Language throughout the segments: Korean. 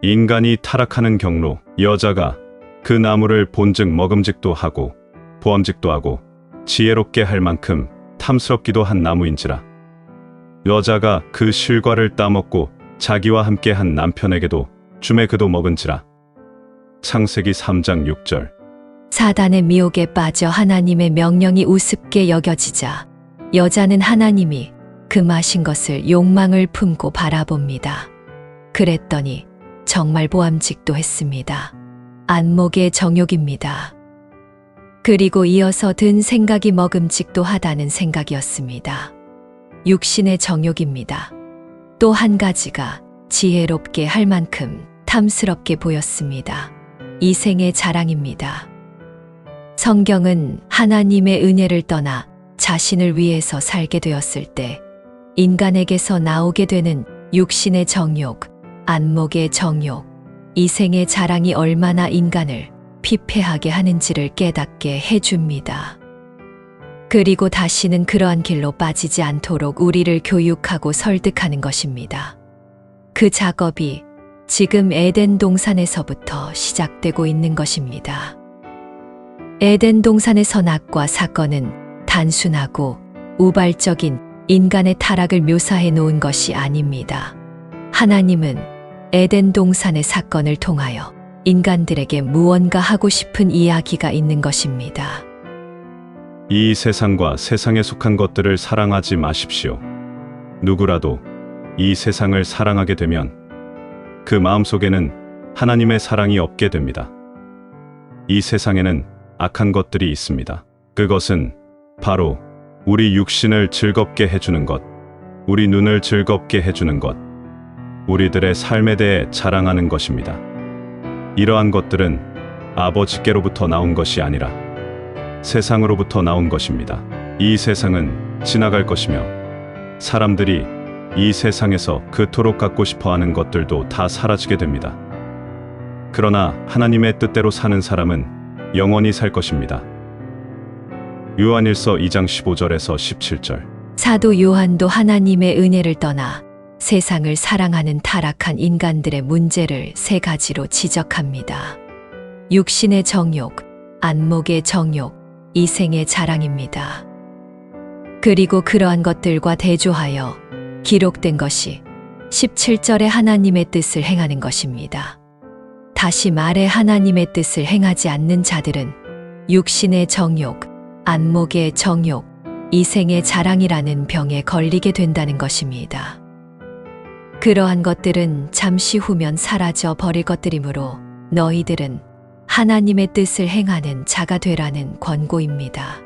인간이 타락하는 경로, 여자가 그 나무를 본즉 먹음직도 하고 보암직도 하고 지혜롭게 할 만큼 탐스럽기도 한 나무인지라. 여자가 그 실과를 따먹고 자기와 함께 한 남편에게도 주매 그도 먹은지라. 창세기 3장 6절. 사단의 미혹에 빠져 하나님의 명령이 우습게 여겨지자 여자는 하나님이 그 마신 것을 욕망을 품고 바라봅니다. 그랬더니 정말 보암직도 했습니다. 안목의 정욕입니다. 그리고 이어서 든 생각이 먹음직도 하다는 생각이었습니다. 육신의 정욕입니다. 또 한 가지가 지혜롭게 할 만큼 탐스럽게 보였습니다. 이생의 자랑입니다. 성경은 하나님의 은혜를 떠나 자신을 위해서 살게 되었을 때 인간에게서 나오게 되는 육신의 정욕, 안목의 정욕, 이생의 자랑이 얼마나 인간을 피폐하게 하는지를 깨닫게 해줍니다. 그리고 다시는 그러한 길로 빠지지 않도록 우리를 교육하고 설득하는 것입니다. 그 작업이 지금 에덴 동산에서부터 시작되고 있는 것입니다. 에덴 동산의 선악과 사건은 단순하고 우발적인 인간의 타락을 묘사해 놓은 것이 아닙니다. 하나님은 에덴 동산의 사건을 통하여 인간들에게 무언가 하고 싶은 이야기가 있는 것입니다. 이 세상과 세상에 속한 것들을 사랑하지 마십시오. 누구라도 이 세상을 사랑하게 되면 그 마음속에는 하나님의 사랑이 없게 됩니다. 이 세상에는 악한 것들이 있습니다. 그것은 바로 우리 육신을 즐겁게 해주는 것, 우리 눈을 즐겁게 해주는 것, 우리들의 삶에 대해 자랑하는 것입니다. 이러한 것들은 아버지께로부터 나온 것이 아니라 세상으로부터 나온 것입니다. 이 세상은 지나갈 것이며 사람들이 이 세상에서 그토록 갖고 싶어 하는 것들도 다 사라지게 됩니다. 그러나 하나님의 뜻대로 사는 사람은 영원히 살 것입니다. 요한일서 2장 15절에서 17절. 사도 요한도 하나님의 은혜를 떠나 세상을 사랑하는 타락한 인간들의 문제를 세 가지로 지적합니다. 육신의 정욕, 안목의 정욕, 이생의 자랑입니다. 그리고 그러한 것들과 대조하여 기록된 것이 17절에 하나님의 뜻을 행하는 것입니다. 다시 말해 하나님의 뜻을 행하지 않는 자들은 육신의 정욕, 안목의 정욕, 이생의 자랑이라는 병에 걸리게 된다는 것입니다. 그러한 것들은 잠시 후면 사라져 버릴 것들이므로 너희들은 하나님의 뜻을 행하는 자가 되라는 권고입니다.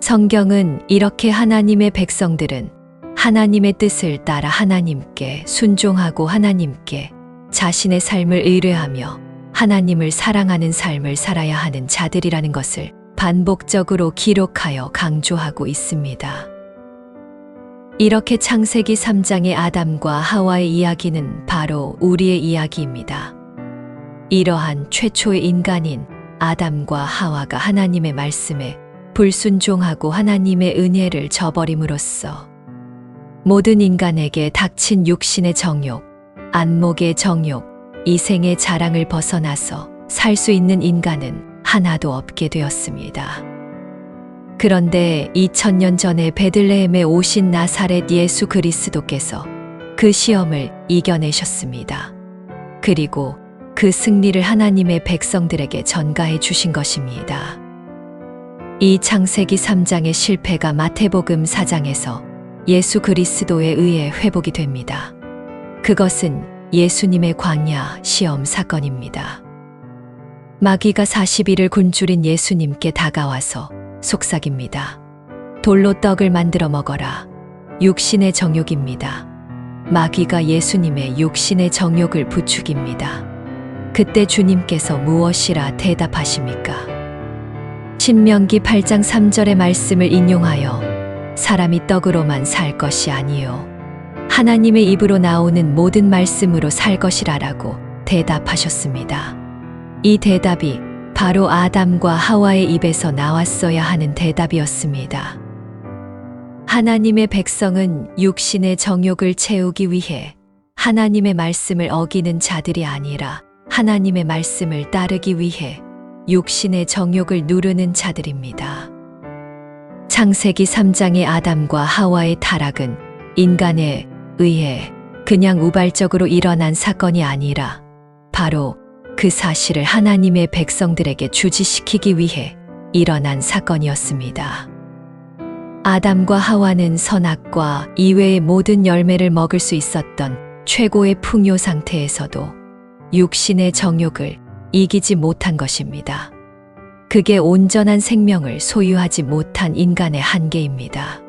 성경은 이렇게 하나님의 백성들은 하나님의 뜻을 따라 하나님께 순종하고 하나님께 자신의 삶을 의뢰하며 하나님을 사랑하는 삶을 살아야 하는 자들이라는 것을 반복적으로 기록하여 강조하고 있습니다. 이렇게 창세기 3장의 아담과 하와의 이야기는 바로 우리의 이야기입니다. 이러한 최초의 인간인 아담과 하와가 하나님의 말씀에 불순종하고 하나님의 은혜를 저버림으로써 모든 인간에게 닥친 육신의 정욕, 안목의 정욕, 이생의 자랑을 벗어나서 살 수 있는 인간은 하나도 없게 되었습니다. 그런데 2000년 전에 베들레헴에 오신 나사렛 예수 그리스도께서 그 시험을 이겨내셨습니다. 그리고 그 승리를 하나님의 백성들에게 전가해 주신 것입니다. 이 창세기 3장의 실패가 마태복음 4장에서 예수 그리스도에 의해 회복이 됩니다. 그것은 예수님의 광야 시험 사건입니다. 마귀가 40일을 굶주린 예수님께 다가와서 속삭입니다. 돌로 떡을 만들어 먹어라. 육신의 정욕입니다. 마귀가 예수님의 육신의 정욕을 부추깁니다. 그때 주님께서 무엇이라 대답하십니까? 신명기 8장 3절의 말씀을 인용하여 사람이 떡으로만 살 것이 아니요 하나님의 입으로 나오는 모든 말씀으로 살 것이라라고 대답하셨습니다. 이 대답이 바로 아담과 하와의 입에서 나왔어야 하는 대답이었습니다. 하나님의 백성은 육신의 정욕을 채우기 위해 하나님의 말씀을 어기는 자들이 아니라 하나님의 말씀을 따르기 위해 육신의 정욕을 누르는 자들입니다. 창세기 3장의 아담과 하와의 타락은 인간에 의해 그냥 우발적으로 일어난 사건이 아니라 바로 그 사실을 하나님의 백성들에게 주지시키기 위해 일어난 사건이었습니다. 아담과 하와는 선악과 이외의 모든 열매를 먹을 수 있었던 최고의 풍요 상태에서도 육신의 정욕을 이기지 못한 것입니다. 그게 온전한 생명을 소유하지 못한 인간의 한계입니다.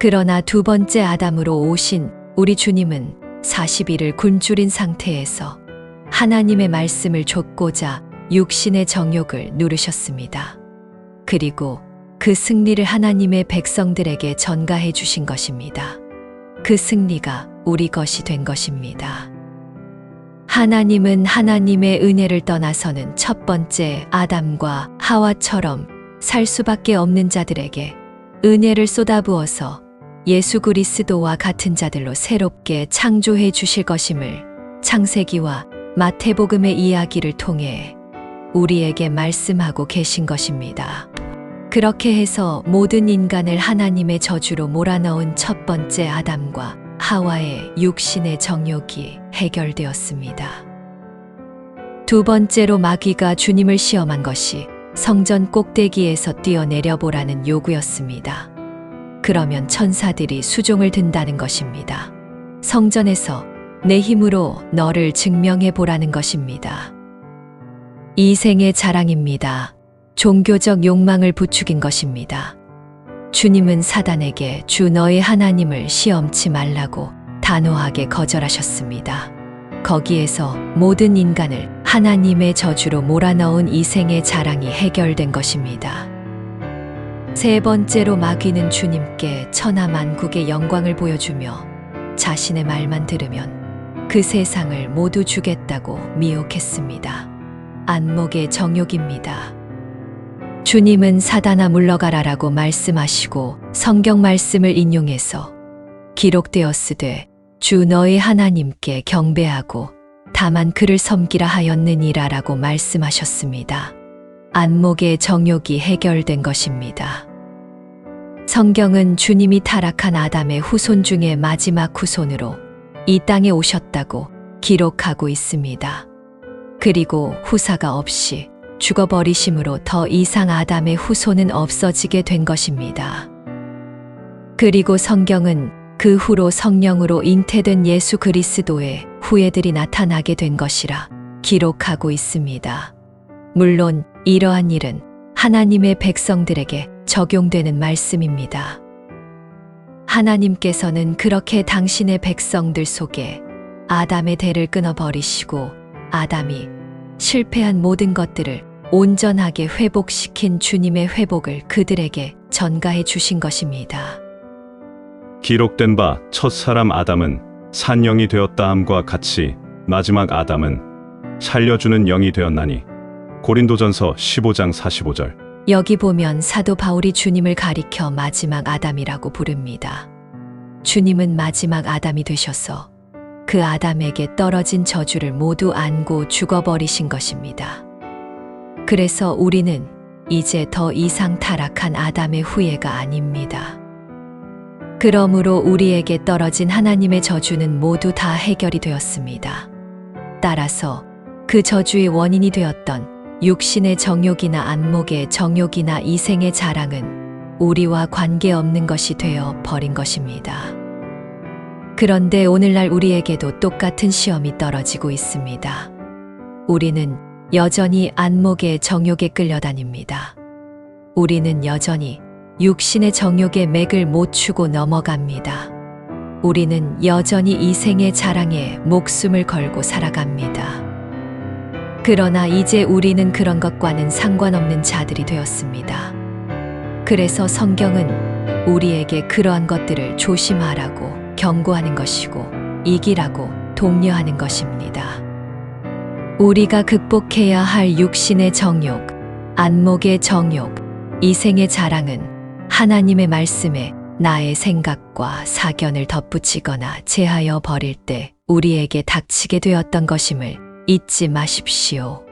그러나 두 번째 아담으로 오신 우리 주님은 40일을 굶주린 상태에서 하나님의 말씀을 좇고자 육신의 정욕을 누르셨습니다. 그리고 그 승리를 하나님의 백성들에게 전가해 주신 것입니다. 그 승리가 우리 것이 된 것입니다. 하나님은 하나님의 은혜를 떠나서는 첫 번째 아담과 하와처럼 살 수밖에 없는 자들에게 은혜를 쏟아부어서 예수 그리스도와 같은 자들로 새롭게 창조해 주실 것임을 창세기와 마태복음의 이야기를 통해 우리에게 말씀하고 계신 것입니다. 그렇게 해서 모든 인간을 하나님의 저주로 몰아넣은 첫 번째 아담과 하와의 육신의 정욕이 해결되었습니다. 두 번째로 마귀가 주님을 시험한 것이 성전 꼭대기에서 뛰어내려 보라는 요구였습니다. 그러면 천사들이 수종을 든다는 것입니다. 성전에서 내 힘으로 너를 증명해 보라는 것입니다. 이 생의 자랑입니다. 종교적 욕망을 부추긴 것입니다. 주님은 사단에게 주 너의 하나님을 시험치 말라고 단호하게 거절하셨습니다. 거기에서 모든 인간을 하나님의 저주로 몰아넣은 이 생의 자랑이 해결된 것입니다. 세 번째로 마귀는 주님께 천하 만국의 영광을 보여주며 자신의 말만 들으면 그 세상을 모두 주겠다고 미혹했습니다. 안목의 정욕입니다. 주님은 사단아 물러가라라고 말씀하시고 성경 말씀을 인용해서 기록되었으되 주 너의 하나님께 경배하고 다만 그를 섬기라 하였느니라라고 말씀하셨습니다. 안목의 정욕이 해결된 것입니다. 성경은 주님이 타락한 아담의 후손 중에 마지막 후손으로 이 땅에 오셨다고 기록하고 있습니다. 그리고 후사가 없이 죽어버리심으로 더 이상 아담의 후손은 없어지게 된 것입니다. 그리고 성경은 그 후로 성령으로 잉태된 예수 그리스도의 후예들이 나타나게 된 것이라 기록하고 있습니다. 물론 이러한 일은 하나님의 백성들에게 적용되는 말씀입니다. 하나님께서는 그렇게 당신의 백성들 속에 아담의 대를 끊어버리시고 아담이 실패한 모든 것들을 온전하게 회복시킨 주님의 회복을 그들에게 전가해 주신 것입니다. 기록된 바 첫 사람 아담은 산영이 되었다 함과 같이 마지막 아담은 살려주는 영이 되었나니 고린도전서 15장 45절 여기 보면 사도 바울이 주님을 가리켜 마지막 아담이라고 부릅니다. 주님은 마지막 아담이 되셔서 그 아담에게 떨어진 저주를 모두 안고 죽어버리신 것입니다. 그래서 우리는 이제 더 이상 타락한 아담의 후예가 아닙니다. 그러므로 우리에게 떨어진 하나님의 저주는 모두 다 해결이 되었습니다. 따라서 그 저주의 원인이 되었던 육신의 정욕이나 안목의 정욕이나 이생의 자랑은 우리와 관계없는 것이 되어 버린 것입니다. 그런데 오늘날 우리에게도 똑같은 시험이 떨어지고 있습니다. 우리는 여전히 안목의 정욕에 끌려다닙니다. 우리는 여전히 육신의 정욕의 맥을 못 추고 넘어갑니다. 우리는 여전히 이생의 자랑에 목숨을 걸고 살아갑니다. 그러나 이제 우리는 그런 것과는 상관없는 자들이 되었습니다. 그래서 성경은 우리에게 그러한 것들을 조심하라고 경고하는 것이고 이기라고 독려하는 것입니다. 우리가 극복해야 할 육신의 정욕, 안목의 정욕, 이생의 자랑은 하나님의 말씀에 나의 생각과 사견을 덧붙이거나 제하여 버릴 때 우리에게 닥치게 되었던 것임을 잊지 마십시오.